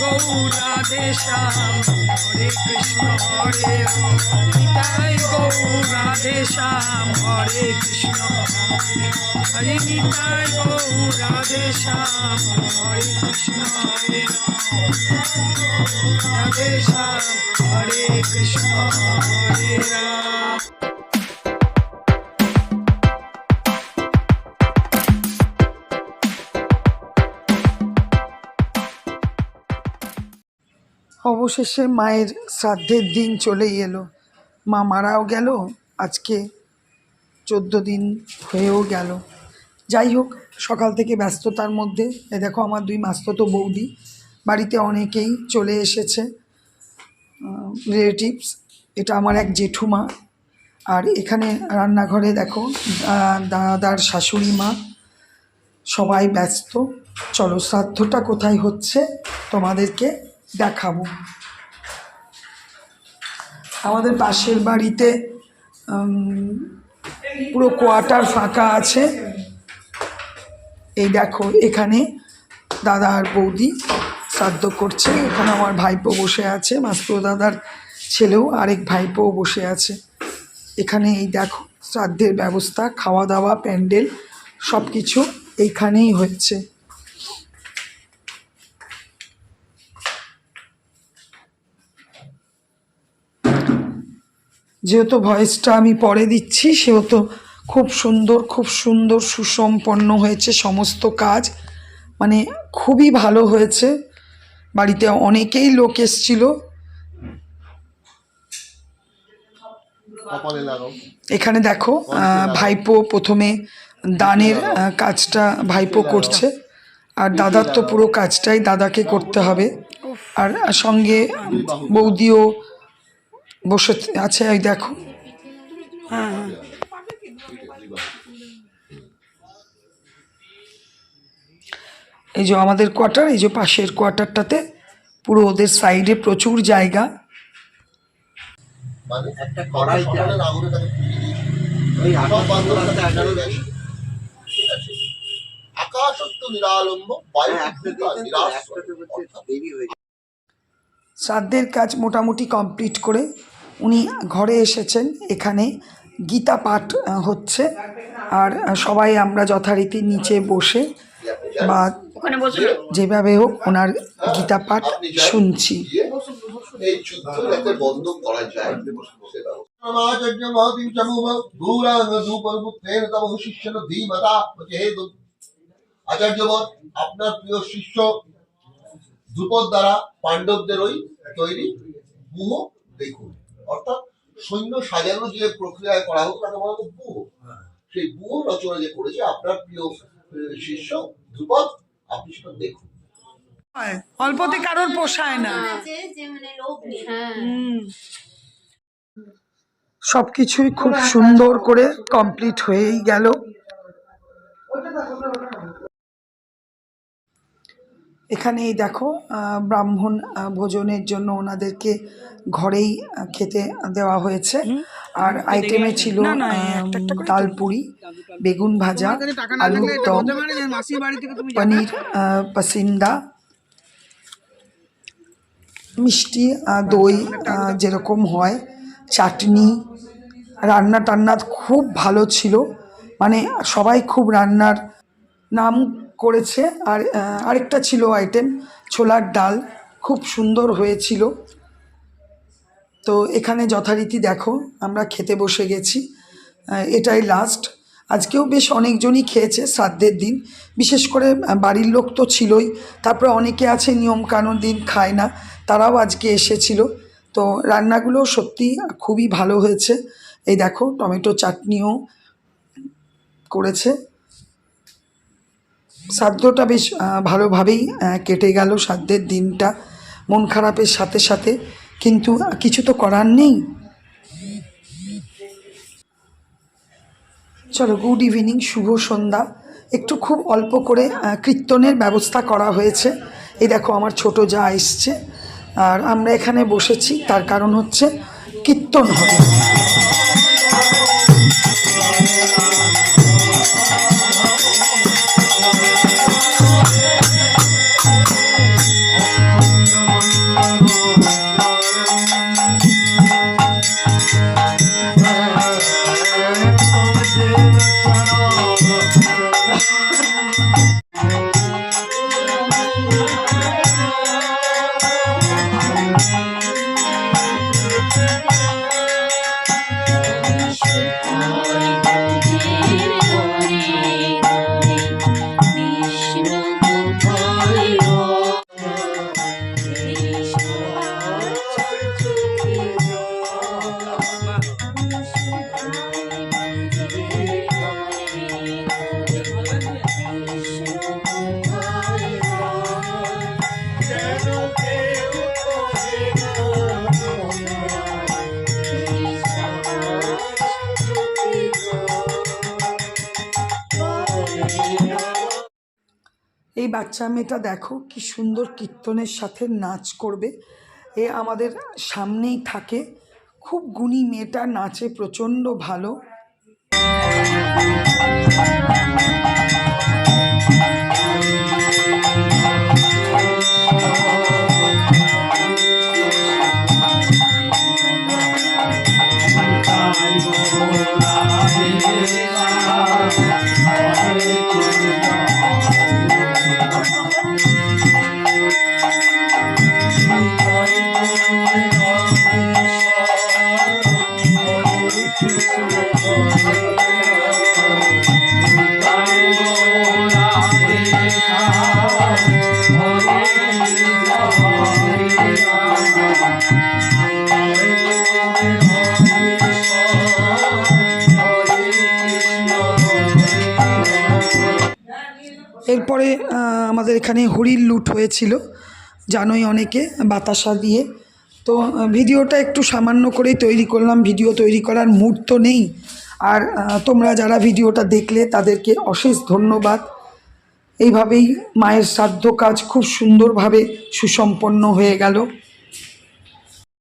গৌরাধে শ্যাম হরে কৃষ্ণ হরে নিতাই গৌরাধে শ্যাম হরে কৃষ্ণ হরে নিতাই গৌরাধে শ্যাম হরে কৃষ্ণ হরে শ্যাম হরে কৃষ্ণ হরে রাম অবশেষে মায়ের শ্রাদ্ধের দিন চলেই এলো। মা মারাও গেল, আজকে চোদ্দ দিন হয়েও গেল। যাই হোক, সকাল থেকে ব্যস্ততার মধ্যে, এ দেখো আমার দুই মাস্ততো বৌদি, বাড়িতে অনেকেই চলে এসেছে রিলেটিভস এটা আমার এক জেঠুমা। আর এখানে রান্নাঘরে দেখো দাদার শাশুড়ি মা, সবাই ব্যস্ত। চলো, শ্রাদ্ধটা কোথায় হচ্ছে তোমাদেরকে দেখাবো। আমাদের পাশের বাড়িতে পুরো কোয়ার্টার ফাঁকা আছে। এই দেখো, এখানে দাদা আর বৌদি শ্রাদ্ধ করছে। এখানে আমার ভাইপো বসে আছে মাস্তো দাদার ছেলেও আরেক ভাইপোও বসে আছে। এখানে এই দেখো, শ্রাদ্ধের ব্যবস্থা, খাওয়া দাওয়া, প্যান্ডেল সব কিছু এইখানেই হচ্ছে যেহেতু ভয়েসটা আমি পরে দিচ্ছি সেহেতু খুব সুন্দর খুব সুন্দর সুসম্পন্ন হয়েছে সমস্ত কাজ। মানে খুবই ভালো হয়েছে। বাড়িতে অনেকেই লোক এসছিল। এখানে দেখো আহ, ভাইপো প্রথমে দানের কাজটা ভাইপো করছে। আর দাদার তো পুরো কাজটাই দাদাকে করতে হবে। আর সঙ্গে বৌদিও বসে আছে এই দেখো। এই যে আমাদের কোয়ার্টার এই যে পাশের কোয়ার্টারটাতে পুরো ওদের সাইডে প্রচুর জায়গা। মানে বায়ু হ্যাঁ, হয়ে। শ্রাদ্ধের কাজ মোটামুটি কমপ্লিট করে উনি ঘরে এসেছেন এখানে গীতা পাঠ হচ্ছে। আর সবাই আমরা যথারীতি নিচে বসে বা যেভাবে হোক ওনার গীতা পাঠ শুনছি। এই যুদ্ধ বন্ধ করা যায়। চমুম তব শিষ্যন ধীমতা আপনার প্রিয় শিষ্য ধ্রুপদ দ্বারা পাণ্ডবদের ওই তৈরি বুহ দেখুন। অর্থাৎ সৈন্য সাজানো যে প্রক্রিয়ায় করা হতো তাকে বলা হতো বুহ। সেই বুহ রচনা যে করেছে আপনার প্রিয় শিষ্য ধ্রুপদ আপনি সেটা দেখুন। অল্পতে কারোর পোষায় না। মানে লোভ নেই। হ্যাঁ। সব কিছুই খুব সুন্দর করে কমপ্লিট হয়েই গেল। এখানে এই দেখো ব্রাহ্মণ ভোজনের জন্য ওনাদেরকে ঘরেই খেতে দেওয়া হয়েছে। আর আইটেমে ছিল ডাল পুরি বেগুন ভাজা আলুর দম পনির পাসিন্দা মিষ্টি দই যেরকম হয় চাটনি রান্না টান্না খুব ভালো ছিল। মানে সবাই খুব রান্নার নাম করেছে। আর আরেকটা ছিল আইটেম ছোলার ডাল। খুব সুন্দর হয়েছিল। তো এখানে যথারীতি দেখো, আমরা খেতে বসে গেছি। এটাই লাস্ট আজকেও বেশ অনেকজনই খেয়েছে শ্রাদ্ধের দিন। বিশেষ করে বাড়ির লোক তো ছিলই। তারপরে অনেকে আছে নিয়ম কানুন দিন খায় না। তারাও আজকে এসেছিল। তো রান্নাগুলো সত্যি খুবই ভালো হয়েছে। এই দেখো, টমেটো চাটনিও করেছে। শ্রাদ্ধটা বেশ ভালোভাবেই কেটে গেল শ্রাদ্ধের দিনটা। মন খারাপের সাথে সাথে, কিন্তু কিছু তো করার নেই। চলো গুড ইভিনিং শুভ সন্ধ্যা। একটু খুব অল্প করে কীর্তনের ব্যবস্থা করা হয়েছে। এই দেখো, আমার ছোট যা এসছে। আর আমরা এখানে বসেছি, তার কারণ হচ্ছে কীর্তন হবে। এই বাচ্চা মেয়েটা দেখো কি সুন্দর কীর্তনের সাথে নাচ করবে। এ আমাদের সামনেই থাকে। খুব গুণী মেয়েটা, নাচে প্রচণ্ড ভালো। এরপরে আমাদের এখানে হরির লুট হয়েছিল জানোই অনেকে বাতাসা দিয়ে। তো ভিডিওটা একটু সামান্য করেই তৈরি করলাম, ভিডিও তৈরি করার মুড তো নেই। আর তোমরা যারা ভিডিওটা দেখলে তাদেরকে অশেষ ধন্যবাদ। এইভাবেই মায়ের শ্রাদ্ধ কাজ খুব সুন্দরভাবে সুসম্পন্ন হয়ে গেল।